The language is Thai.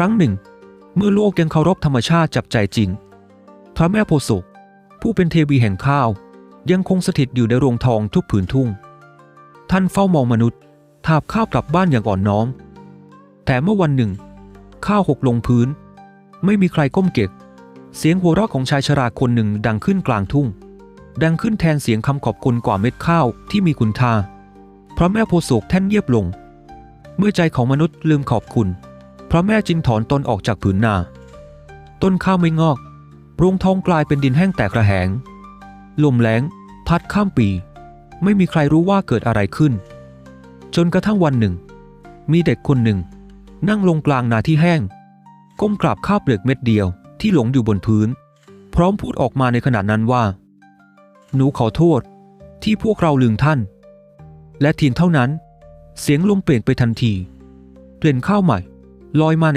ครั้งหนึ่ง เมื่อโลกยังเคารพธรรมชาติจับใจจริงพระแม่โพธิ์ศกผู้เป็นเทวีแห่งข้าว ยังคงสถิตอยู่ในโรงทองทุกผืนทุ่ง ท่านเฝ้ามองมนุษย์ทาบข้าวกลับบ้านอย่างอ่อนน้อม แต่เมื่อวันหนึ่ง ข้าวหกลงพื้น ไม่มีใครก้มเก็บ เสียงหัวเราะของชายชราคนหนึ่งดังขึ้นกลางทุ่ง ดังขึ้นแทนเสียงคำขอบคุณกว่าเม็ดข้าวที่มีคุณค่าพระแม่โพธิ์ศกแท่นเงียบลง เมื่อใจของมนุษย์ลืมขอบคุณ พระแม่จึงถอนตนออกจากผืนนา ต้นข้าวไม่งอกโรงทองกลายเป็นดินแห้งแตกระแหง ลมแล้งพัดข้ามปี ไม่มีใครรู้ว่าเกิดอะไรขึ้น จนกระทั่งวันหนึ่ง มีเด็กคนหนึ่ง นั่งลงกลางนาที่แห้ง ก้มกราบข้าวเปลือกเม็ดเดียวที่หลงอยู่บนพื้น พร้อมพูดออกมาในขณะนั้นว่า หนูขอโทษที่พวกเราลืมท่าน และทีนเท่านั้น เสียงลมเปลี่ยนไปทันที เปลี่ยนข้าวใหม่ ลอยมาใน